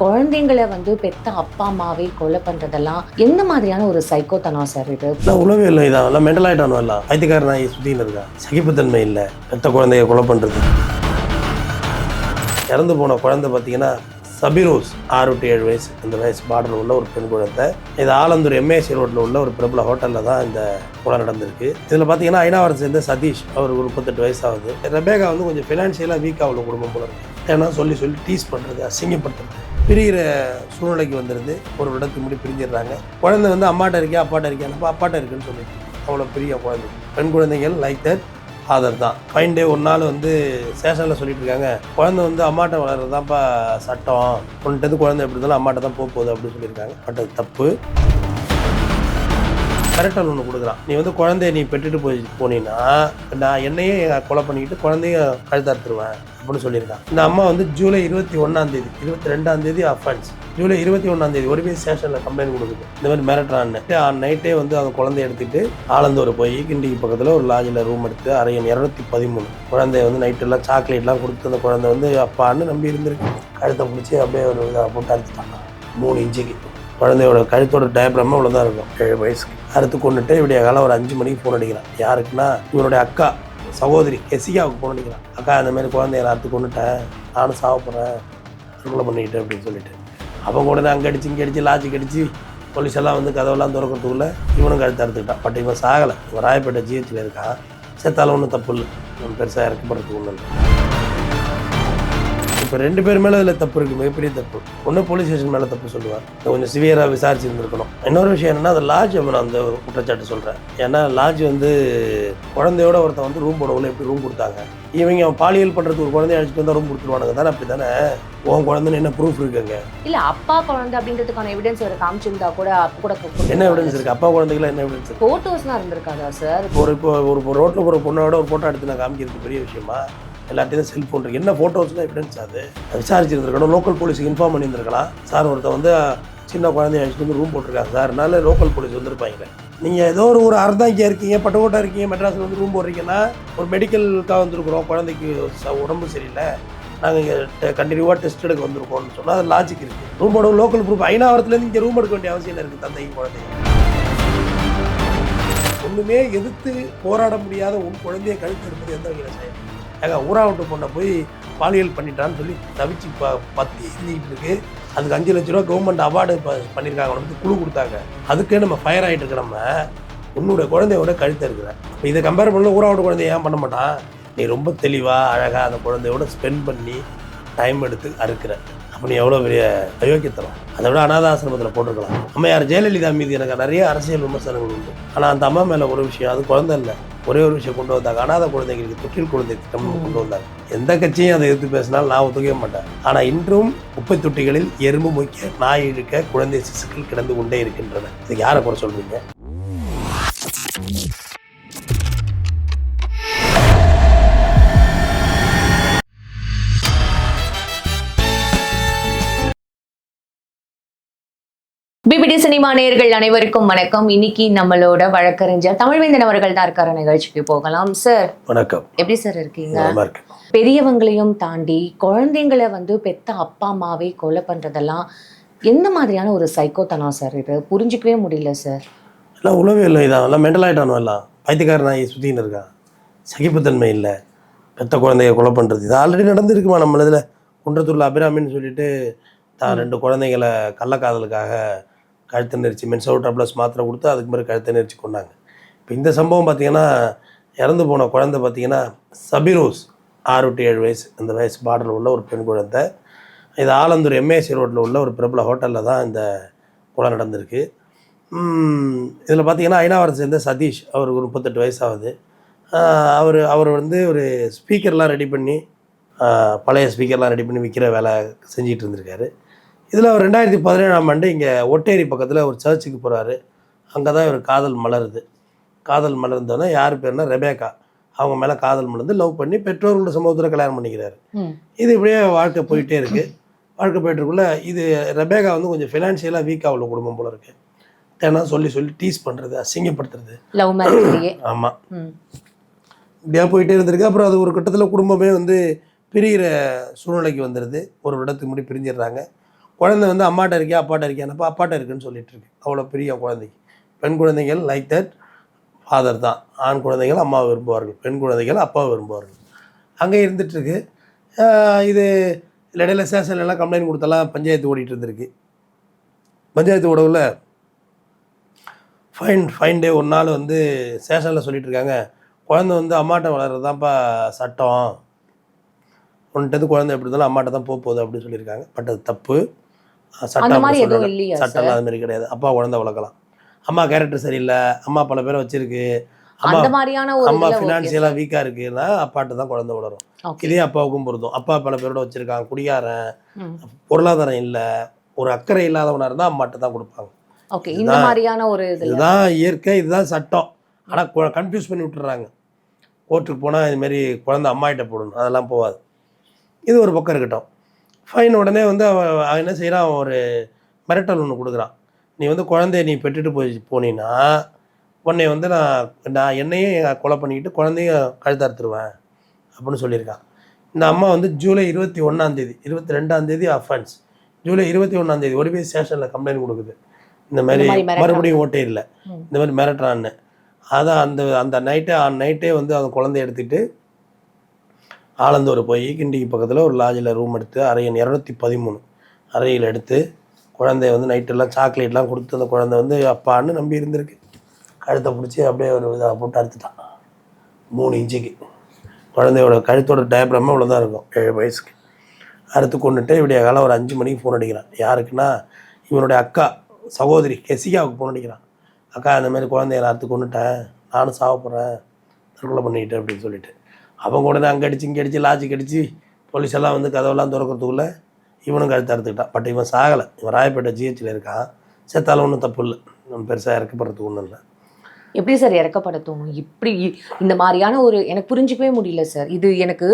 குழந்தைங்களை வந்து பெத்த அப்பா அம்மாவே கொலை பண்றதெல்லாம் எந்த மாதிரியான ஒரு சைக்கோத்தனம் சார் இது? நான் உளவே இல்லை இதான் எல்லாம் மெண்டல் ஆகிட்டானு எல்லாம் ஐத்தியக்கார நான் சுற்றின்னு இருக்கா? சகிப்புத்தன்மை இல்லை. பெத்த குழந்தைய கொலை பண்ணுறது இறந்து போன குழந்தை பார்த்தீங்கன்னா சபிரோஸ் ஆறு டு ஏழு வயசு. இந்த வயசு பார்டரில் உள்ள ஒரு பெண் குழந்தை. இது ஆலந்தூர் எம்ஏசி ரோட்டில் உள்ள ஒரு பிரபல ஹோட்டலில் தான் இந்த கொலை நடந்திருக்கு. இதில் பார்த்தீங்கன்னா ஐநா சேர்ந்த சதீஷ் அவர் ஒரு முப்பத்தெட்டு வயசு ஆகுது. ரெபேகா வந்து கொஞ்சம் ஃபினான்ஷியலாக வீக்காக உள்ள குடும்பம் போல இருக்கு. ஏன்னா சொல்லி சொல்லி டீஸ் பண்ணுறது அசிங்கப்படுத்துறது. பிரிகிற சூழ்நிலைக்கு வந்துடுது ஒரு இடத்துக்கு முடி பிரிஞ்சிடுறாங்க. குழந்தை வந்து அம்மாட்ட இருக்கா அப்பாட்ட இருக்கியா அப்பாட்ட இருக்குன்னு சொல்லிட்டு. அவ்வளோ பெரிய குழந்தை. பெண் குழந்தைகள் லைக் தட் ஃபாதர் தான். ஃபைன் டே ஒரு நாள் வந்து ஸ்டேஷனில் சொல்லிட்டு இருக்காங்க. குழந்தை வந்து அம்மாட்ட வளர்றது தான்ப்பா சட்டம். கொண்டுட்டு குழந்தை எப்படி இருந்தாலும் அம்மாட்ட தான் போக போகுது அப்படின்னு சொல்லியிருக்காங்க. பட் அது தப்பு. மிரட்டல் ஒன்று கொடுக்குறான். நீ வந்து குழந்தைய நீ பெற்றுட்டு போய் போனீங்கன்னா நான் என்னையே கொலை பண்ணிக்கிட்டு குழந்தைய கழுத்தாத்துருவேன் அப்படின்னு சொல்லியிருக்கான். இந்த அம்மா வந்து ஜூலை இருபத்தி ஒன்றாம் தேதி இருபத்தி ரெண்டாம் தேதி அஃபென்ஸ் ஜூலை இருபத்தி ஒன்றாம் தேதி ஒரு பேர் ஸ்டேஷனில் கம்ப்ளைண்ட் கொடுக்குது. இந்த மாதிரி மிரட்டுறான்னு நைட்டே வந்து அந்த குழந்தைய எடுத்துட்டு ஆலந்தூர் போய் கிண்டிக்கு பக்கத்தில் ஒரு லாஜில் ரூம் எடுத்து அரையன் இரநூத்தி பதிமூணு. குழந்தைய வந்து நைட்டெல்லாம் சாக்லேட்லாம் கொடுத்து அந்த குழந்தை வந்து அப்பான்னு நம்பி இருந்திருக்கு. கழுத்தை பிடிச்சி அப்படியே ஒரு இதாக போட்டு அரைச்சிட்டாங்க மூணு இன்ச்சுக்கு. குழந்தையோட கழுத்தோட டயப்ரமா இவ்வளோ தான் இருக்கும். ஏழு வயசுக்கு. அறுத்து கொண்டுட்டு விடிய காலம் ஒரு அஞ்சு மணிக்கு ஃபோன் அடிக்கிறான். யாருக்குன்னா இவனுடைய அக்கா சகோதரி எசிகாவுக்கு ஃபோன் அடிக்கிறான். அக்கா இந்த மாதிரி குழந்தைய அறுத்து கொண்டுட்டேன். நானும் சாப்பிட்றேன் தற்கொலை பண்ணிக்கிட்டேன் அப்படின்னு சொல்லிட்டு. அப்போ கூட அங்கே அடிச்சு இங்கே அடிச்சு லாஜிக்கு அடிச்சு போலீஸ் எல்லாம் வந்து கதவெல்லாம் திறக்கிறதுக்குள்ளே இவனும் கழுத்து அறுத்துக்கிட்டான். பட் இவன் சாகலை. இவன் ராயப்பேட்டை ஜிஹெச்சில் இருக்கான். செத்தாலும் ஒன்றும் தப்பு இல்லை. இவன் பெருசாக இறக்கப்படுறதுக்கு ஒன்றும் இல்லை. இப்போ ரெண்டு பேர் மேலே அதில் தப்பு இருக்குது மிகப்பெரிய தப்பு. ஒன்று போலீஸ் ஸ்டேஷன் மேலே தப்பு சொல்லுவார். கொஞ்சம் சிவியராக விசாரிச்சிருந்துருக்கணும். இன்னொரு விஷயம் என்னன்னா அந்த லாட்ஜ் நான் அந்த ஒரு குற்றச்சாட்டு சொல்கிறேன் ஏன்னா லாட்ஜ் வந்து குழந்தையோட ஒருத்தன் வந்து ரூம் போடவுள்ள எப்படி ரூம் கொடுத்தாங்க? இவங்க அவன் பாலியல் பண்ணுறதுக்கு ஒரு குழந்தைய அழைச்சிட்டு வந்தால் ரூம் கொடுத்துருவானுங்க. தானே அப்படி தானே உன் குழந்தைன்னு என்ன ப்ரூஃப் இருக்குங்க? இல்ல அப்பா குழந்தை அப்படின்றதுக்கான எவிடன்ஸ் ஒரு காமிச்சிருந்தா கூட அப்ப கூட என்ன எவிடன்ஸ் இருக்குது அப்பா குழந்தைகளை என்ன எவிடன்ஸ் இருக்குது போட்டோஸ்லாம் இருந்திருக்காதா சார் ஒரு இப்போ ஒரு ரோட்டில் போகிற பொண்ணோட ஒரு ஃபோட்டோ எடுத்து நான் காமிக்கிறது பெரிய விஷயமா? எல்லாத்தையும் செல்ஃபோன் இருக்கு என்ன ஃபோட்டோஸ்லாம் எவிடன்ஸ் அது? விசாரிச்சிருந்துருக்கணும். லோக்கல் போலீஸுக்கு இன்ஃபார்ம் பண்ணியிருந்திருக்கலாம். சார் ஒருத்தன் வந்து சின்ன குழந்தைய அழைச்சிட்டு வந்து ரூம் போட்டிருக்காங்க சார். லோக்கல் போலீஸ் வந்திருப்பாங்க. நீங்கள் ஏதோ ஒரு ஒரு அர்த்தாங்கியா இருக்கீங்க பட்டுக்கோட்டை இருக்கீங்க மெட்ராஸில் வந்து ரூம் போடுறீங்கன்னா ஒரு மெடிக்கலுக்காக வந்திருக்குறோம். குழந்தைக்கு ச- உடம்பு சரியில்லை. நாங்கள் இங்கே கண்டினியூவாக டெஸ்ட் எடுக்க வந்திருக்கோம்னு சொன்னால் அது லாஜிக் இருக்குது ரூம் போட லோக்கல் ப்ரூஃப் ஐநாவரத்துலேருந்து இங்கே ரூம் எடுக்க வேண்டிய அவசியம் இருக்குது தந்தையும் குழந்தைங்க ஒன்றுமே எதிர்த்து போராட முடியாத உன் குழந்தைய கழுத்து இருப்பது எந்த வகையில் செய்யணும் ஏங்க ஊராவட்டு பொண்ணை போய் பாலியல் பண்ணிட்டான்னு சொல்லி தவிச்சு ப பத்தி எழுதிட்டு இருக்கு. அதுக்கு அஞ்சு லட்ச ரூபா கவர்மெண்ட் அவார்டு பண்ணியிருக்காங்க உனக்கு குழு கொடுத்தாங்க. அதுக்கே நம்ம ஃபயர் ஆகிட்டு இருக்க நம்ம உன்னோட குழந்தையோட கழுத்த இருக்கிற இப்போ இதை கம்பேர் பண்ணல ஊராவோட குழந்தைய ஏன் பண்ண மாட்டான்? நீ ரொம்ப தெளிவாக அழகாக அந்த குழந்தையோட ஸ்பெண்ட் பண்ணி டைம் எடுத்து அறுக்கிற. அப்போ நீ எவ்வளோ பெரிய அயோக்கியத்தனம். அதை விட அனாதாசிரமத்தில் போட்டிருக்கலாம். அம்மையார் ஜெயலலிதா மீது எனக்கு நிறைய அரசியல் விமர்சனங்கள் உண்டு. ஆனால் அந்த அம்மா மேலே ஒரு விஷயம் அது குழந்தை இல்லை. ஒரே ஒரு விஷயம் கொண்டு வந்தாங்க. அனாத குழந்தைகளுக்கு தொட்டில் குழந்தை திட்டம் கொண்டு வந்தாங்க. எந்த கட்சியும் அதை எதிர்த்து பேசினாலும் நான் ஒத்துக்கவே மாட்டேன். ஆனால் இன்றும் குப்பை தொட்டிகளில் எறும்பு முக்கிய நாய் இழுக்க குழந்தை சிசுக்கள் கிடந்து கொண்டே இருக்கின்றன. இது யாரை குறை சொல்றீங்க? பிபிடி சினிமா நேயர்கள் அனைவருக்கும் வணக்கம். இன்னைக்கு நம்மளோட வழக்கறிஞர் தமிழ்வேந்தன் அவர்கள் தான் இருக்காரு. நிகழ்ச்சிக்கு போகலாம். சார் வணக்கம். எப்படி சார் இருக்கீங்க? பெரியவங்களையும் தாண்டி குழந்தைங்களை வந்து பெத்த அப்பா அம்மாவே கொலை பண்றதெல்லாம் எந்த மாதிரியான ஒரு சைக்கோத்தனம் சார் இது? புரிஞ்சுக்கவே முடியல சார் எல்லாம் உளவே இல்லை இதான். எல்லாம் மென்டல் ஆகிட்டானு எல்லாம்? பைத்தியக்கார நாய் சுற்றின்னு இருக்கான். சகிப்புத்தன்மை இல்லை. பெத்த குழந்தைய கொலை பண்ணுறது இது ஆல்ரெடி நடந்திருக்குமா நம்ம இதில்? குன்றத்தூரில் அபிராமின்னு சொல்லிட்டு தான் ரெண்டு குழந்தைங்களை கள்ளக்காதலுக்காக கழுத்து நெரிச்சு மென்சோல் டப்ளஸ் மாத்திரை கொடுத்து அதுக்கு மாதிரி கழுத்தை நெரிச்சு கொண்டாங்க. இப்போ இந்த சம்பவம் பார்த்தீங்கன்னா இறந்து போன குழந்தை பார்த்தீங்கன்னா சபிரோஸ் ஆறு டு ஏழு வயசு அந்த வயசு பார்டரில் உள்ள ஒரு பெண் குழந்தை. இது ஆலந்தூர் எம்ஏசி ரோட்டில் உள்ள ஒரு பிரபல ஹோட்டலில் தான் இந்த கொலை நடந்திருக்கு. இதில் பார்த்தீங்கன்னா ஐநாவரம் சேர்ந்த சதீஷ் அவருக்கு ஒரு முப்பத்தெட்டு வயசாகுது அவர் அவர் வந்து ஒரு ஸ்பீக்கர்லாம் ரெடி பண்ணி பழைய ஸ்பீக்கர்லாம் ரெடி பண்ணி விற்கிற வேலை செஞ்சிகிட்டு இருந்திருக்காரு. இதில் அவர் ரெண்டாயிரத்தி பதினேழாம் ஆண்டு இங்கே ஒட்டேரி பக்கத்தில் ஒரு சர்ச்சுக்கு போகிறாரு. அங்கே தான் இவர் காதல் மலருது. காதல் மலர்ந்தோன்னே யார் பேர்னா ரெபேக்கா. அவங்க மேலே காதல் மலர்ந்து லவ் பண்ணி பெற்றோர்களோட சமூகத்தில் கல்யாணம் பண்ணிக்கிறாரு. இது இப்படியே வாழ்க்கை போயிட்டே இருக்கு. வாழ்க்கை போயிட்டுருக்குள்ள இது ரெபேகா வந்து கொஞ்சம் ஃபினான்ஷியலாக வீக்காக உள்ள குடும்பம் போல இருக்கு. ஏன்னா சொல்லி சொல்லி டீஸ் பண்ணுறது அசிங்கப்படுத்துறது. ஆமாம் இப்படியா போயிட்டே இருந்திருக்கு. அப்புறம் அது ஒரு கட்டத்தில் குடும்பமே வந்து பிரிகிற சூழ்நிலைக்கு வந்துடுது ஒரு இடத்துக்கு முடி பிரிஞ்சிடுறாங்க. குழந்தை வந்து அம்மாட்ட இருக்கியா அப்பாட்ட இருக்கியானப்போ அப்பாட்ட இருக்குன்னு சொல்லிட்டு இருக்கு. அவ்வளோ பெரிய குழந்தைக்கு. பெண் குழந்தைகள் லைக் தட் ஃபாதர் தான். ஆண் குழந்தைகள் அம்மாவை விரும்புவார்கள். பெண் குழந்தைகள் அப்பாவை விரும்புவார்கள். அங்கே இருந்துகிட்ருக்கு இது இடையில ஸ்டேஷன்லாம் எல்லாம் கம்ப்ளைண்ட் கொடுத்தலாம் பஞ்சாயத்து ஓடிட்டு இருந்திருக்கு. பஞ்சாயத்து உடவில் ஃபைன் ஃபைன் டே ஒரு நாள் வந்து ஸ்டேஷனில் சொல்லிட்டு இருக்காங்க. குழந்தை வந்து அம்மாட்ட வளர்றது தான்ப்பா சட்டம். உன்கிட்ட குழந்தை எப்படி இருந்தாலும் அம்மாட்ட தான் போக போகுது அப்படின்னு சொல்லியிருக்காங்க. பட் அது தப்பு. சட்டம் சட்டம்லாம் அது மாதிரி கிடையாது. அப்பா குழந்தை வளர்க்கலாம். அம்மா கேரக்டர் சரியில்லை. அம்மா பல பேரை வச்சிருக்கு. அம்மா மாதிரியான அம்மா. ஃபினான்சியலாக வீக்காக இருக்குன்னா அப்பாட்ட தான் குழந்தை வளரும். இதே அப்பாவுக்கும் பொருந்தும். அப்பா பல பேரோட வச்சிருக்கான். குடியாரன். பொருளாதாரம் இல்லை. ஒரு அக்கறை இல்லாதவனா இருந்தால் அம்மாட்ட தான் கொடுப்பாங்க. ஓகே இந்த மாதிரியான ஒரு இதுதான் இயற்கை இதுதான் சட்டம். ஆனால் கன்ஃபியூஸ் பண்ணி விட்டுறாங்க. கோர்ட்டுக்கு போனால் இதுமாரி குழந்தை அம்மாகிட்ட போடணும். அதெல்லாம் போகாது. இது ஒரு பக்கம் இருக்கட்டும். ஃபைன் உடனே வந்து அவன் அவன் என்ன செய்கிறான் ஒரு மிரட்டல் ஒன்று கொடுக்குறான். நீ வந்து குழந்தைய நீ பெற்றுட்டு போய் போனீன்னா உன்னை வந்து நான் நான் என்னையும் கொலை பண்ணிக்கிட்டு குழந்தையும் கழுத்தறுத்துருவேன் அப்படின்னு சொல்லியிருக்கான். இந்த அம்மா வந்து ஜூலை இருபத்தி ஒன்றாந்தேதி இருபத்தி ரெண்டாந்தேதி அஃபென்ஸ் ஜூலை இருபத்தி ஒன்றாந்தேதி ஓடி போய் ஸ்டேஷனில் கம்ப்ளைண்ட் கொடுக்குது. இந்த மாதிரி. மறுபடியும் ஓட்டே இல்லை. இந்த மாதிரி மிரட்டுறான்னு. அதான் அந்த அந்த நைட்டே நைட்டே வந்து அந்த குழந்தைய எடுத்துக்கிட்டு ஆலந்தூர் போய் கிண்டிக்கு பக்கத்தில் ஒரு லாட்ஜில் ரூம் எடுத்து அறை எண் இரநூத்தி பதிமூணு. அறையில் எடுத்து குழந்தைய வந்து நைட்டெல்லாம் சாக்லேட்லாம் கொடுத்து அந்த குழந்தை வந்து அப்பான்னு நம்பி இருந்திருக்கு. கழுத்தை பிடிச்சி அப்படியே ஒரு இதாக போட்டு அறுத்துட்டான். மூணு இன்ச்சுக்கு. குழந்தையோட கழுத்தோட டயப்ராமே இவ்வளோ தான் இருக்கும். ஏழு வயசுக்கு. அறுத்து கொண்டுட்டு விடிய காலம் ஒரு அஞ்சு மணிக்கு ஃபோன் அடிக்கிறான். யாருக்குன்னா இவனுடைய அக்கா சகோதரி கெசிகாவுக்கு ஃபோன் அடிக்கிறான். அக்கா இந்த மாதிரி குழந்தைய அறுத்து கொண்டுட்டேன். நானும் சாப்பிட்றேன் தற்கொலை பண்ணிக்கிட்டேன் அப்படின்னு சொல்லிட்டு. அவங்க உடனே அங்கே அடிச்சு இங்கே அடிச்சு லாஜிக் அடிச்சு போலீஸ் எல்லாம் வந்து கதவெல்லாம் திறக்கிறதுக்குள்ளே இவனும் கழுத்து அறுத்துக்கிட்டான் பட் இவன் சாகலை. இவன் ராயப்பேட்டை ஜிஹெச்சில் இருக்கான். செத்தாலும் ஒன்றும் தப்பு இல்லை. நம்ம பெருசாக இறக்கப்படுறதுக்கு ஒன்றும் இல்லை. எப்படி சார் இறக்கப்பட தோணும்? இப்படி இந்த மாதிரியான ஒரு எனக்கு புரிஞ்சுக்கவே முடியல சார். இது எனக்கு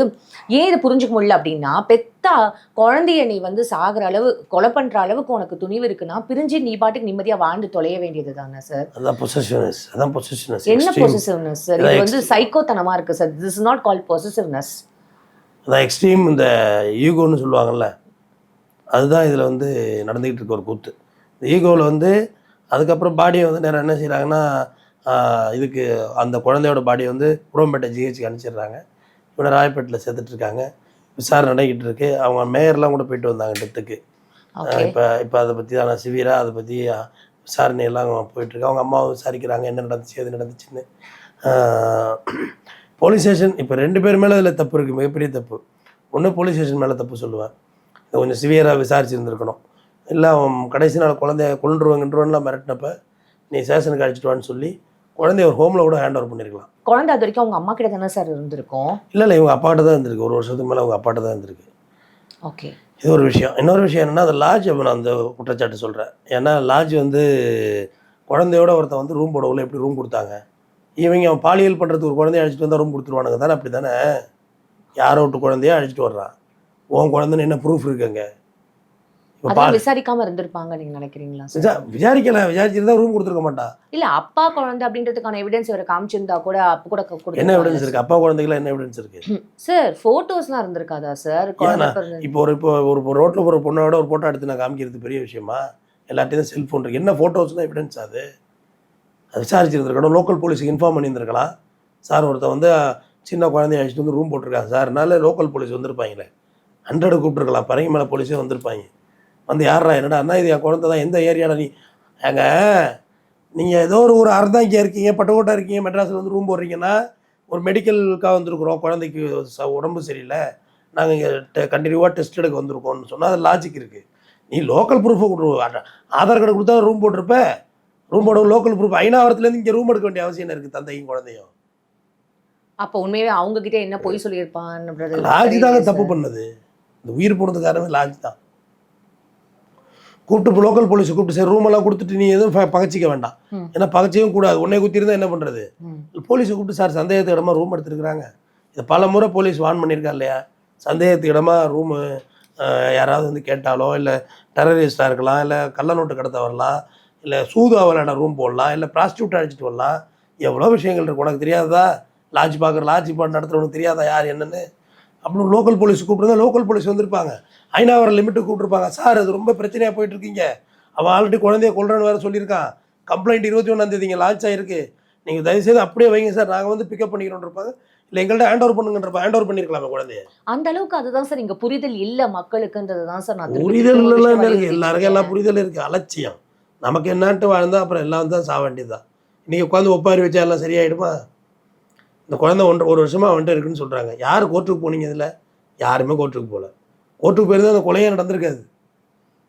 ஏன் இதை புரிஞ்சுக்க முடியல அப்படின்னா பெத்தா குழந்தைய நீ வந்து சாகுற அளவு கொலை பண்ற அளவுக்கு உனக்கு துணிவு இருக்குன்னா பிரிஞ்சு நீ பாட்டுக்கு நிம்மதியா வாழ்ந்து தொலைய வேண்டியது தானே சார்? அதான் பொசஷனஸ் அதான் பொசஷனஸ் என்ன பொசிசிவ்னஸ் சார்? இது வந்து சைக்கோத்தனமா இருக்கு sir. This is not call possessiveness அதான் எக்ஸ்ட்ரீம் இந்த ஈகோன்னு சொல்லுவாங்கல்ல அதுதான் இதில் வந்து நடந்துக்கிட்டு இருக்க ஒரு கூத்து. ஈகோவில் வந்து அதுக்கப்புறம் பாடியை வந்து நேரம் என்ன செய்கிறாங்கன்னா இதுக்கு அந்த குழந்தையோட பாடியை வந்து உடம்பேட்டை ஜிஹெச்சுக்கு அனுப்பிச்சிடுறாங்க. இவனை ராயப்பேட்டில் சேர்த்துட்ருக்காங்க விசாரணை நடக்கிட்டு இருக்கு அவங்க மேயர்லாம் கூட போயிட்டு வந்தாங்க டெத்துக்கு. இப்போ இப்போ அதை பற்றி தான் சிவியராக அதை பற்றி விசாரணை எல்லாம் போயிட்டுருக்கு அவங்க அம்மாவும் விசாரிக்கிறாங்க என்ன நடந்துச்சு எது நடந்துச்சுன்னு. போலீஸ் ஸ்டேஷன் இப்போ ரெண்டு பேர் மேலே அதில் தப்பு இருக்குது மிகப்பெரிய தப்பு. ஒன்று போலீஸ் ஸ்டேஷன் மேலே தப்பு சொல்லுவேன். இதை கொஞ்சம் சிவியராக விசாரிச்சிருந்துருக்கணும். இல்லை அவன் கடைசி நாள் குழந்தைய கொண்டுருவாங்கன்றவன்லாம் மிரட்டினப்ப நீ ஸ்டேஷனுக்கு அழைச்சிட்டு வான்னு சொல்லி குழந்தைய ஒரு ஹோமில் கூட ஹேண்ட் ஓவர் பண்ணியிருக்கலாம் குழந்தை அது வரைக்கும் அவங்க அம்மா கிட்ட தானே சார் இருந்திருக்கும்? இல்லை இல்லை இவங்க அப்பாட்ட தான் இருந்திருக்கு. ஒரு வருஷத்துக்கு மேலே அவங்க அப்பாட்ட தான் இருந்திருக்கு. ஓகே இது ஒரு விஷயம். இன்னொரு விஷயம் என்னென்னா அந்த லாட்ஜ் அப்போ நான் அந்த குற்றச்சாட்டு சொல்கிறேன் ஏன்னா லாட்ஜ் வந்து குழந்தையோட ஒருத்தன் வந்து ரூம் போடவுல எப்படி ரூம் கொடுத்தாங்க? இவங்க அவன் பாலியல் பண்ணுறதுக்கு ஒரு குழந்தைய அழைச்சிட்டு வந்தால் ரூம் கொடுத்துருவானுங்க தானே? அப்படி தானே யாரோ விட்டு குழந்தைய அழைச்சிட்டு வர்றான். உன் குழந்தைன்னு என்ன ப்ரூஃப் இருக்குங்க விசாரிக்காம இருந்திருப்பாங்க நீங்க நினைக்கிறீங்களா சார் விசா விசாரிக்கல விசாரிச்சிருந்தா ரூம் கொடுத்துருக்க மாட்டான் இல்ல அப்பா குழந்தை அப்படின்றதுக்கான எவிடன்ஸ் இவரை காமிச்சிருந்தா கூட அப்ப கூட. என்ன எவிடன்ஸ் இருக்குது அப்பா குழந்தைகள் என்ன எவிடன்ஸ் இருக்குது சார் போட்டோஸ்லாம் இருந்திருக்காதா சார் இப்போ ஒரு இப்போ ஒரு ரோட்டில் ஒரு பொண்ணோட ஒரு ஃபோட்டோ எடுத்து நான் காமிக்கிறது பெரிய விஷயமா? எல்லாத்தையும் செல்ஃபோன் இருக்கு. என்ன ஃபோட்டோஸ்லாம் எவிடன்ஸ் அது? அது விசாரிச்சிருந்துருக்கணும். லோக்கல் போலீஸுக்கு இன்ஃபார்ம் பண்ணியிருந்திருக்கலாம். சார் ஒருத்தன் வந்து சின்ன குழந்தைய அழைச்சிட்டு வந்து ரூம் போட்டிருக்காங்க. சார்னால லோக்கல் போலீஸ் வந்திருப்பாங்களே. ஹண்ட்ரடு கூப்பிட்டுருக்கலாம். பரங்கி மேலே போலீஸே வந்திருப்பாங்க. வந்து யாரா என்னடா அண்ணா இது என் குழந்தை தான் எந்த ஏரியாடா நீ? ஏங்க நீங்கள் ஏதோ ஒரு ஒரு அறந்தாங்க இருக்கீங்க பட்டுக்கோட்டை இருக்கீங்க மெட்ராஸில் வந்து ரூம் போடுறீங்கன்னா ஒரு மெடிக்கலுக்காக வந்திருக்குறோம் குழந்தைக்கு ச- உடம்பு சரியில்லை நாங்கள் இங்கே கண்டினியூவாக டெஸ்ட் எடுக்க வந்திருக்கோம்னு சொன்னால் அது லாஜிக் இருக்குது நீ லோக்கல் ப்ரூஃபை கொடு ஆ- ஆதார் கார்டு கொடுத்தா ரூம் போட்டிருப்ப ரூம் போட லோக்கல் ப்ரூஃப் ஐநாவரத்துலேருந்து இங்கே ரூம் எடுக்க வேண்டிய அவசியம் இருக்குது தந்தையும் குழந்தையும்? அப்ப உண்மையாவே அவங்க கிட்ட என்ன பொய் சொல்லியிருப்பான்ன்றது லாஜி தாங்க தப்பு. பண்ணது. இந்த உயிர் போனது காரணமே லாஜி தான். கூப்பிட்டு லோக்கல் போலீஸ் கூப்பிட்டு சரி ரூம் எல்லாம் கொடுத்துட்டு நீ எதுவும் பகச்சிக்க வேண்டாம். ஏன்னா பகச்சியும் கூடாது. உன்னை குத்திருந்தா என்ன பண்ணுறது. போலீஸை கூப்பிட்டு சார் சந்தேகத்துக்கு இடமா ரூம் எடுத்துருக்குறாங்க. இதை பல முறை போலீஸ் வார்ன் பண்ணியிருக்கா இல்லையா? சந்தேகத்துக்கு இடமா ரூமு யாராவது வந்து கேட்டாலோ இல்லை டெரரிஸ்டாக இருக்கலாம் இல்லை கள்ள நோட்டு கடத்த வரலாம் இல்லை சூது விளையாட ரூம் போடலாம் இல்லை ப்ராஸ்டியூட் அழைச்சிட்டு வரலாம். எவ்வளோ விஷயங்கள் இருக்கு. உனக்கு தெரியாதா லாட்ஜ் பார்க்குற லாட்ஜ் பாட்டு நடத்துறவனுக்கு தெரியாதா? யார் என்னன்னு? அப்புறம் லோக்கல் போலீஸ் கூப்பிட்டுருந்தா லோக்கல் போலீஸ் வந்திருப்பாங்க. ஐநாவர லிமிட்டு கூப்பிட்டுருப்பாங்க. சார் அது ரொம்ப பிரச்சனையாக போயிட்டு இருக்கீங்க அவன் ஆல்ரெடி குழந்தைய கொள்றேன்னு வேற சொல்லியிருக்கான். கம்ப்ளைண்ட் இருபத்தி ஒன்றாந்தேதிங்க லான்ச் ஆயிருக்கு. நீங்கள் தயவுசெய்து அப்படியே வைங்க சார். நாங்கள் வந்து பிக்கப் பண்ணிக்கிறோம் இருப்பாங்க. இல்லை எங்கள்கிட்ட ஹேண்ட் ஓவர் பண்ணுங்கன்றப்ப ஹேண்ட் ஓவர் பண்ணியிருக்கலாமே குழந்தைய. அந்த அளவுக்கு அதுதான் சார் இங்க புரிதல் இல்ல மக்களுக்குன்றது தான் சார் நான் புரிதல் திருப்பி ஒரு எல்லாம் விஷயம் இருக்கு எல்லாருக்கும் எல்லா வலியுறுத்திட்டு புரிதல் இருக்கு. அலட்சியம். நமக்கு என்னான்ட்டு வாழ்ந்தா அப்புறம் எல்லாம் தான் சாக வேண்டியதுதான். இன்னைக்கு உட்காந்து ஒப்பாரி வச்சா எல்லாம் சரியாயிடுமா? இந்த குழந்தை ஒன்று ஒரு வருஷமா வந்துட்டு இருக்குன்னு சொல்றாங்க. யார் கோர்ட்டுக்கு போனீங்க இதில்? யாருமே கோர்ட்டுக்கு போகல கோர்ட்டுக்கு போயிருந்தா அந்த கொலையே நடந்திருக்காது.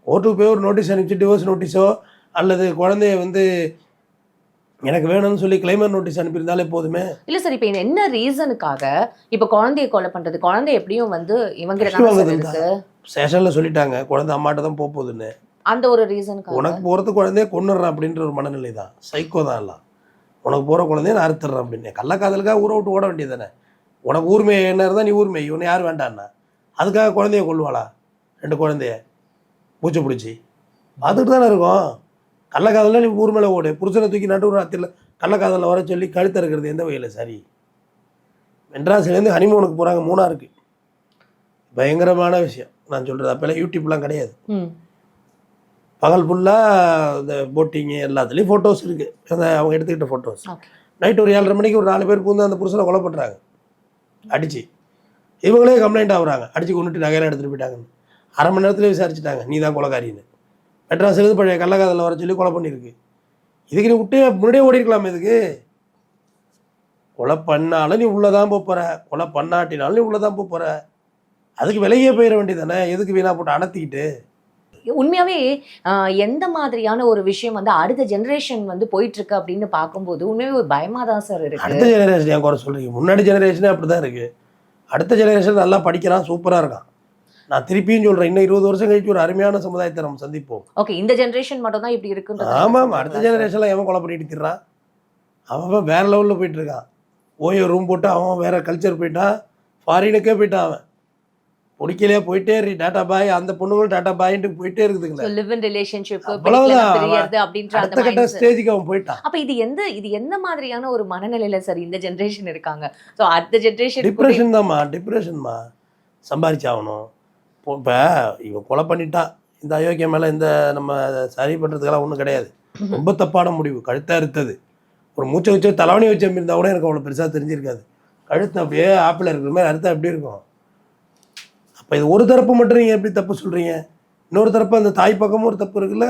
கோர்ட்டுக்கு போய் ஒரு நோட்டீஸ் அனுப்பிச்சு டிவோர்ஸ் நோட்டீஸோ அல்லது குழந்தைய வந்து எனக்கு வேணும்னு சொல்லி கிளைமர் நோட்டீஸ் அனுப்பியிருந்தாலே போதுமே? இல்ல சார் இப்ப என்ன ரீசனுக்காக இப்ப குழந்தைய கொலை பண்றது? குழந்தை எப்படியும் வந்து இவங்க ஸ்டேஷனில் சொல்லிட்டாங்க. குழந்தை அம்மாட்ட தான் போக போகுதுன்னு. அந்த ஒரு ரீசனுக்காக உனக்கு போகிறது குழந்தைய கொண்டுடுறேன் அப்படின்ற ஒரு மனநிலை தான் சைக்கோ தான் எல்லாம். உனக்கு போகிற குழந்தைய நான் அறுத்துறேன் அப்படின்னு. கள்ளக்காதலுக்காக ஊரை விட்டு ஓட வேண்டியது தானே உனக்கு ஊர்மையை என்ன இருந்தால் நீ ஊர்மை. இவனை யார் வேண்டான்னா? அதுக்காக குழந்தைய கொள்வாளா ரெண்டு குழந்தைய. பூச்சி பிடிச்சி. பார்த்துட்டு தானே இருக்கும். கள்ளக்காதலில் நீ ஊர் மேலே ஓடு. புருஷனை தூக்கி நடுவு ராத்திரியில் கள்ளக்காதலில் வர சொல்லி கழுத்த இருக்கிறது எந்த வகையில்? சரி. மெட்ராஸ்லேருந்து ஹனிமூனுக்கு போகிறாங்க மூணாருக்கு. பயங்கரமான விஷயம். நான் சொல்கிறது அப்போல்லாம் யூடியூப்லாம் கிடையாது. பகல் ஃபுல்லாக இந்த போட்டிங்கு எல்லாத்துலேயும் ஃபோட்டோஸ் இருக்குது அந்த அவங்க எடுத்துக்கிட்ட ஃபோட்டோஸ். நைட் ஒரு ஏழரை மணிக்கு ஒரு நாலு பேர் பூந்து அந்த புருஷனை கொலை பண்ணுறாங்க அடிச்சு. இவங்களே கம்ப்ளைண்ட் ஆகுறாங்க. அடிச்சு கொண்டுட்டு நகையெல்லாம் எடுத்துகிட்டு போயிட்டாங்கன்னு அரை மணி நேரத்தில் விசாரிச்சுட்டாங்க. நீ தான் கொலைக்காரின்னு மெட்ராஸ்லேருந்து பழைய கள்ளக்காதலில் வர சொல்லி கொலை பண்ணியிருக்கு. இதுக்கு நீ விட்டு முன்னாடியே ஓடி இருக்கலாமே இதுக்கு. கொலை பண்ணாலும் நீ உள்ளே தான் போகிற கொலை பண்ணாட்டினாலும் நீ உள்ளே தான் போகிற அதுக்கு விலையே போயிட வேண்டியதானே எதுக்கு வீணா போட்டு அடத்திக்கிட்டு உண்மையாவே ஆஹ், எந்த மாதிரியான ஒரு விஷயம் வந்து அடுத்த ஜெனரேஷன் வந்து போயிட்டு இருக்கு அப்படின்னு பார்க்கும்போது உண்மையாவே ஒரு பயமா தான் சார் இருக்கு. அடுத்த ஜெனரேஷன் ஏன் குறை சொல்றீங்க? முன்னாடி ஜெனரேஷனே அப்படி தான் இருக்கு. அடுத்த ஜெனரேஷன் நல்லா படிக்கிறான் சூப்பராக இருக்கான். நான் திருப்பியும் சொல்கிறேன் இன்னும் இருபது வருஷம் கழிச்சு ஒரு அருமையான சமுதாயத்தை நம்ம சந்திப்போம். ஓகே இந்த ஜெனரேஷன் மட்டும் தான் இப்படி இருக்குன்றது ஆமாம் அடுத்த ஜெனரேஷனில் எவன் கொலை பண்ணிட்டு அவன் அவன் வேற லெவலில் போயிட்டு இருக்கான் ஓயோ ரூம் போட்டு அவன் வேற கல்ச்சர் போயிட்டான். ஃபாரினுக்கே போயிட்டான் அவன். பிடிக்கலையே போயிட்டே இருக்கு டாட்டா பாய் அந்த பொண்ணுங்களும் டாட்டா பாயின்ட்டு போயிட்டே இருக்குதுங்களே. லிவ் இன் ரிலேஷன்ஷிப் அப்படின்ற அந்த கட்ட. ஸ்டேஜுக்கு அவன் போயிட்டான். அப்ப இது எந்த இது எந்த மாதிரியான ஒரு மனநிலையில சார் இந்த ஜெனரேஷன் இருக்காங்க? சோ அடுத்த ஜெனரேஷன் டிப்ரெஷன் தான்மா டிப்ரெஷன்மா சம்பாரிச்சாகணும். இப்போ இவன் கொலை பண்ணிட்டான் இந்த அயோக்கியம் மேலே இந்த நம்ம சரி பண்ணுறதுக்கெல்லாம் ஒன்றும் கிடையாது. ரொம்ப தப்பான முடிவு கழுத்தை அறுத்தது ஒரு மூச்சை வச்சு தலைவணி வச்சு இருந்தால் கூட எனக்கு அவ்வளோ பெருசாக தெரிஞ்சிருக்காது. கழுத்து அப்படியே ஆப்பிள் இருக்கிற மாதிரி அறுத்தா எப்படி இருக்கும்? அப்போ இது ஒரு தரப்பு மட்டும் நீங்கள் எப்படி தப்பு சொல்கிறீங்க இன்னொரு தரப்பு அந்த தாய் பக்கமும் ஒரு தப்பு இருக்குல்ல?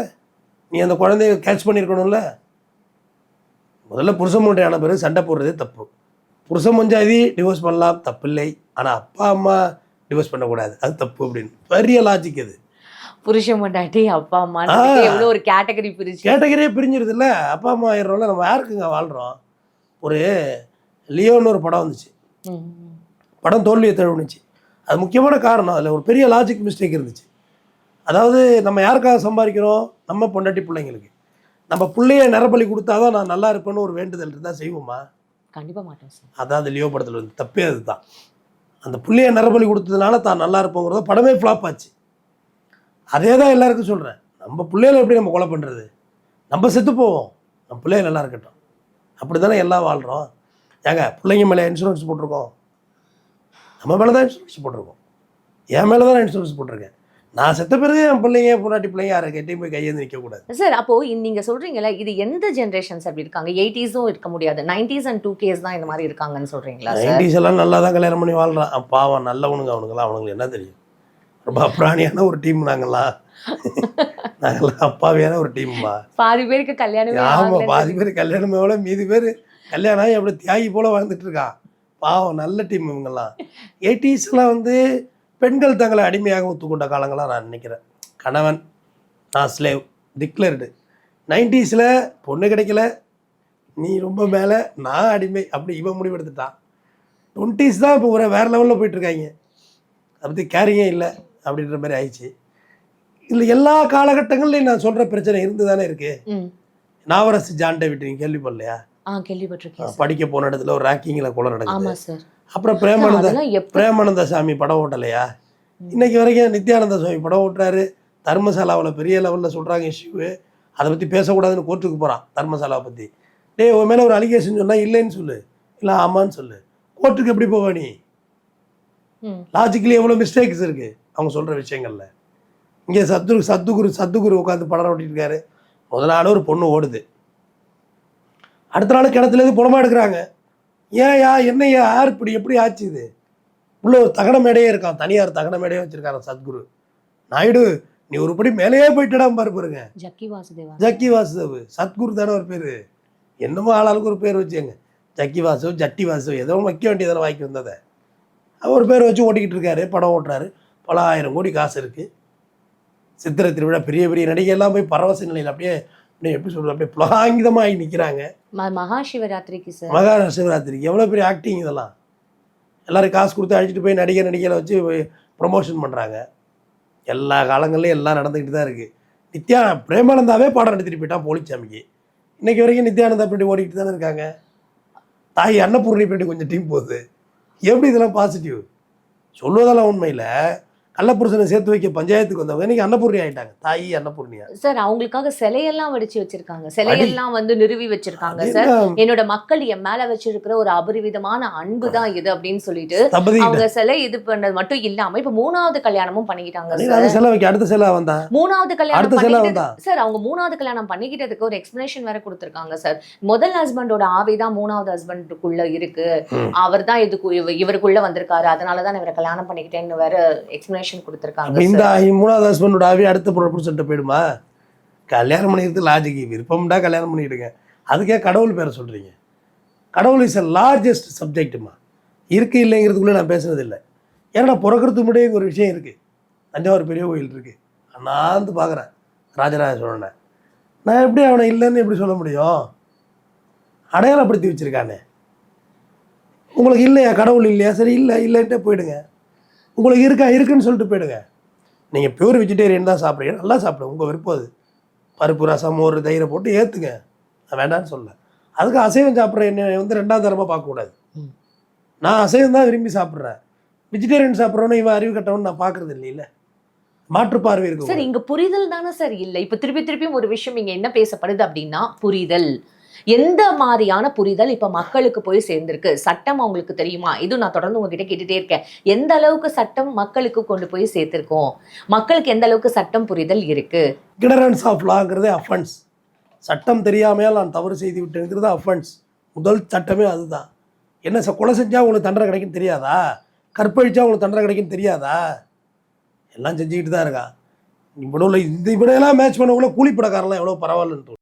நீ அந்த குழந்தைய கேட்ச் பண்ணியிருக்கணும்ல? முதல்ல புருஷன் மூட்டையான பிறகு சண்டை போடுறதே தப்பு. புருஷன் மஞ்சாதி டிவோர்ஸ் பண்ணலாம். தப்பில்லை. ஆனால் அப்பா அம்மா டிவோர்ஸ் பண்ணக்கூடாது. அது தப்பு அப்படின்னு. பெரிய லாஜிக் அது புருஷன் பொண்டாட்டி அப்பா அம்மா ஆ. எவ்வளவு ஒரு கேட்டகரி பிரிச்சு கேட்டகரியே பிரிஞ்சிருது இல்லை அப்பா அம்மா ஆயிடுறோம்ல நம்ம யாருக்குங்க வாழ்கிறோம் ஒரு லியோன்னு ஒரு படம் வந்துச்சு. படம் தோல்வியை தழுவுனுச்சு. அது முக்கியமான காரணம். அதில் ஒரு பெரிய லாஜிக் மிஸ்டேக் இருந்துச்சு. அதாவது நம்ம யாருக்காக சம்பாதிக்கிறோம்? நம்ம பொண்டாட்டி பிள்ளைங்களுக்கு. நம்ம பிள்ளைய நிரப்பலி கொடுத்தாதான் நான் நல்லா இருப்பேன்னு ஒரு வேண்டுதல் இருந்தால் செய்வோமா? கண்டிப்பா மாட்டோம் சார். அதான் அந்த லியோ படத்தில் வந்து தப்பே அதுதான். அந்த புள்ளைய நரபலி கொடுத்ததுனால தான் நல்லா இருப்போங்கிறத படமே ஃப்ளாப் ஆச்சு. அதே தான் எல்லாருக்கும் சொல்கிறேன் நம்ம பிள்ளைகளை எப்படி நம்ம கொலை பண்ணுறது நம்ம செத்து போவோம். நம்ம பிள்ளைகள் நல்லா இருக்கட்டும். அப்படி தானே எல்லாம் வாழ்கிறோம் ஏங்க பிள்ளைங்க மேலே இன்சூரன்ஸ் போட்டிருக்கோம். நம்ம மேலே தான் இன்சூரன்ஸ் போட்டிருக்கோம். என் மேலே தான் இன்சூரன்ஸ் போட்டிருக்கேன். நான் செத்த பிறகு என் பிள்ளைங்க பொண்டாட்டி பிள்ளைங்க யாரை கெட்டையும் போய் கையேந்து நிற்கக்கூடாது சார் அப்போ நீங்க சொல்றீங்கல்ல இது எந்த ஜெனரேஷன்ஸ் அப்படி இருக்காங்க? எயிட்டிஸும் இருக்க முடியாது. நைன்டிஸ் அண்ட் டூ கேஸ் தான் இந்த மாதிரி இருக்காங்கன்னு சொல்றீங்களா நைன்டிஸ் எல்லாம் நல்லா தான் கல்யாணம் பண்ணி வாழ்கிறான் அவன் பாவம் நல்லவனுங்க அவனுங்களாம் அவனுங்களுக்கு என்ன தெரியும்? ரொம்ப அப்ராணியான ஒரு டீம் நாங்கள்லாம் நாங்கள்லாம் அப்பாவியான ஒரு டீம்மா பாதி பேருக்கு கல்யாணமே ஆமாம் ஆகலைன்னு பாதி பேர் கல்யாணமே எவ்வளோ மீதி பேர் கல்யாணம் அப்படியே தியாகி போல வாழ்ந்துட்டு இருக்கான். பாவம் நல்ல டீம் இவங்கெல்லாம். எயிட்டிஸ்லாம் வந்து பெண்கள் தங்களை அடிமையாக ஒத்துக்கொண்ட காலங்களாக நான் நினைக்கிறேன். கணவன் நான் ஸ்லேவ் டிக்ளர்டு நைன்டிஸில் பொண்ணு கிடைக்கல நீ ரொம்ப மேலே நான் அடிமை அப்படி இவன் முடிவெடுத்துட்டான். டுவெண்ட்டீஸ் தான் இப்போ ஒரு வேறு லெவலில் போயிட்டுருக்காங்க அதை பற்றி கேரிங்கே இல்லை அப்படின்ற மாதிரி ஆயிடுச்சு. இதில் எல்லா காலகட்டங்கள்லையும் நான் சொல்கிற பிரச்சனை இருந்து தானே இருக்குது. நாவரசு ஜான் டேவிட் நீங்க கேள்விப்படலையா? ஆ கேள்விப்பட்டிருக்கேன். படிக்க போன இடத்துல ஒரு ரேங்கிங்கில் கொலை நடக்குது. சார் அப்புறம் பிரேமானந்த பிரேமானந்த சாமி படம் ஓட்டலையா? இன்னைக்கு வரைக்கும் நித்யானந்த சுவாமி படம் ஓட்டுறாரு. தர்மசாலாவில் பெரிய லெவலில் சொல்கிறாங்க இஷ்யூ. அதை பற்றி பேசக்கூடாதுன்னு கோர்ட்டுக்கு போகிறான் தர்மசாலாவை பற்றி டேய் உன் மேலே ஒரு அலிகேஷன் சொன்னால் இல்லைன்னு சொல்லு. இல்லை ஆமான்னு சொல்லு. கோர்ட்டுக்கு எப்படி போவ நீ. லாஜிக்கலி எவ்வளோ மிஸ்டேக்ஸ் இருக்கு? அவங்க சொல்ற விஷயங்கள்ல. இங்கே சத்து சத்துகுரு சத்துகுரு உட்காந்து படம் ஓட்டிட்டு இருக்காரு. முதல் நாள் ஒரு பொண்ணு ஓடுது. அடுத்த நாள் கிணத்துல இருந்து புலமா எடுக்கிறாங்க. ஏன்யா என்னய்யா யார் இப்படி எப்படி ஆச்சு இது? உள்ள ஒரு தகன மேடையே இருக்கான். தனியார் தகன மேடையே வச்சிருக்காரு சத்குரு. நாயுடு நீ ஒரு படி மேலேயே போயிட்டுடா பாரு பாருங்க. ஜக்கி வாசுதேவா? ஜக்கி வாசுதேவ். சத்குரு தானே ஒரு பேர். என்னமோ ஆளாளுக்கு ஒரு பேர் வச்சுங்க. ஜக்கி வாசு ஜட்டி வாசு ஏதோ வைக்க வேண்டியதான வாய்க்கு வந்ததை. அவர் ஒரு பேர் வச்சு ஓட்டிக்கிட்டு இருக்காரு படம் ஓட்டுறாரு. பல ஆயிரம் கோடி காசு இருக்குது சித்திரை திருவிழா பெரிய பெரிய நடிகை எல்லாம் போய் பரவச நிலையில் அப்படியே அப்படியே எப்படி சொல்றது அப்படியே புலகாங்கிதமாக ஆகி நிற்கிறாங்க மகா சிவராத்திரிக்கு சார். மகா சிவராத்திரிக்கு எவ்வளோ பெரிய ஆக்டிங் இதெல்லாம். எல்லாரும் காசு கொடுத்து அழைச்சிட்டு போய் நடிகர் நடிகைகளை வச்சு ப்ரொமோஷன் பண்ணுறாங்க எல்லா காலங்கள்லையும் எல்லாம் நடந்துக்கிட்டு தான் இருக்குது நித்யா பிரேமானந்தாவே பாடம் நடத்திட்டு போயிட்டான் போலிச்சாமிக்கு. இன்னைக்கு வரைக்கும் நித்யானந்தா பின்னாடி ஓடிக்கிட்டு தானே இருக்காங்க. தாய் அன்னபூர்ணி பின்னாடி கொஞ்சம் டீம் போகுது. எப்படி இதெல்லாம் பாசிட்டிவ் சொல்வதெல்லாம் உண்மையில் கள்ளப்புருஷனை சேர்த்து வைக்க பஞ்சாயத்துக்கு வந்தவங்க இன்னைக்கு அன்னபூர்ணி ஆயிட்டாங்க. தாயி அன்னபூர்ணியா? சார் அவங்களுக்காக சிலையெல்லாம் வடிச்சு வச்சிருக்காங்க. சிலையெல்லாம் வந்து நிறுவி வச்சிருக்காங்க சார். என்ன என்னோட மக்கள் என் மேல வச்சிருக்கிற ஒரு அபரிவிதமான அன்பு தான் இது அப்படின்னு சொல்லிட்டு அவங்க சிலை இது பண்ணது மட்டும் இல்லாம இப்ப மூணாவது கல்யாணமும் பண்ணிக்கிட்டாங்க செலவு வைக்க அடுத்த செலவு வந்தான் மூணாவது கல்யாணம் தான் சார் அவங்க மூணாவது கல்யாணம் பண்ணிக்கிட்டதுக்கு ஒரு எக்ஸ்பிளனேஷன் வேற கொடுத்திருக்காங்க சார். முதல் ஹஸ்பண்டோட ஆவி தான் மூணாவது ஹஸ்பண்டுக்குள்ள இருக்கு. அவர் தான் இதுக்கு இவ- இவருக்குள்ள வந்திருக்காரு. அதனால தான் இவரை கல்யாணம் பண்ணிக்கிட்டேன்னு வேற எக்ஸ்பிளனேஷன் கொடுத்திருக்காங்க அப்ப இந்த மூணாவது ஹஸ்பண்டோட ஆவி அடுத்த புருஷன்ட்ட போயிடுமா? கல்யாணம் பண்ணிக்கிறது லாஜிக் விருப்பம்டா கல்யாணம் பண்ணிடுங்க அதுக்கே கடவுள் பேரை சொல்றீங்க. கடவுள் இஸ் அ லார்ஜஸ்ட் சப்ஜெக்ட்டுமா இருக்கு இல்லைங்கிறதுக்குள்ளே நான் பேசுனது இல்லை. ஏன்னா பிறக்கிறதுக்கு முன்னாடியே ஒரு விஷயம் இருக்கு. தஞ்சாவூர் பெரிய கோயில் இருக்கு. நான் வந்து பார்க்குறேன் ராஜராஜ சோழனை. நான் எப்படி அவனை இல்லைன்னு எப்படி சொல்ல முடியும்? அடையாளப்படுத்தி வச்சிருக்கானே. உங்களுக்கு இல்லையா? கடவுள் இல்லையா? சரி இல்லை இல்லைன்ட்டே போயிடுங்க. உங்களுக்கு இருக்கா? இருக்குன்னு சொல்லிட்டு போயிடுங்க. நீங்கள் பியூர் வெஜிடேரியன் தான் சாப்பிட்றீங்க. நல்லா சாப்பிடுங்க. உங்கள் விருப்பம் அது. பருப்பு ரசம் மோர் தயிரை போட்டு ஏற்றுங்க நான் வேண்டாம்னு சொல்ல அதுக்கு அசைவம் சாப்பிட்ற என்னை வந்து ரெண்டாவது தரமாக பார்க்கக்கூடாது. நான் அசைவம் தான் விரும்பி சாப்பிட்றேன். வெஜிடேரியன் சாப்பிட்றவனு இவன் அறிவு கட்டவனு நான் பார்க்கறது இல்லைல்ல. மாற்று பார்வை சார் இருக்கு இங்க புரிதல் தானே சார் இல்ல. இப்ப திருப்பி திருப்பியும் ஒரு விஷயம் இங்க என்ன பேசப்படுது அப்படின்னா புரிதல். எந்த மாதிரியான புரிதல் இப்ப மக்களுக்கு போய் சேர்ந்திருக்கு? சட்டம் அவங்களுக்கு தெரியுமா? இது நான் தொடர்ந்து உங்ககிட்ட கேட்டுட்டே இருக்கேன். எந்த அளவுக்கு சட்டம் மக்களுக்கு கொண்டு போய் சேர்த்திருக்கோம்? மக்களுக்கு எந்த அளவுக்கு சட்டம் புரிதல் இருக்கு? கிடரன்ஸ் ஆஃப் லாங்கிறது அஃபென்ஸ் சட்டம் தெரியாமையால் நான் தவறு செய்து விட்டேங்கிறது அஃபென்ஸ் முதல் சட்டமே அதுதான். என்ன சார் கொலை செஞ்சால் உங்களுக்கு தண்டனை கிடைக்கும் தெரியாதா? கற்பழிச்சா உங்களுக்கு தண்டனை கிடைக்கும் தெரியாதா? எல்லாம் செஞ்சுக்கிட்டு தான் இருக்கான் இவ்வளோ இந்த இவ்வளோலாம் மேட்ச் பண்ணக்குள்ள கூலிப்படக்காரெல்லாம் எவ்வளோ பரவாயில்லன்னு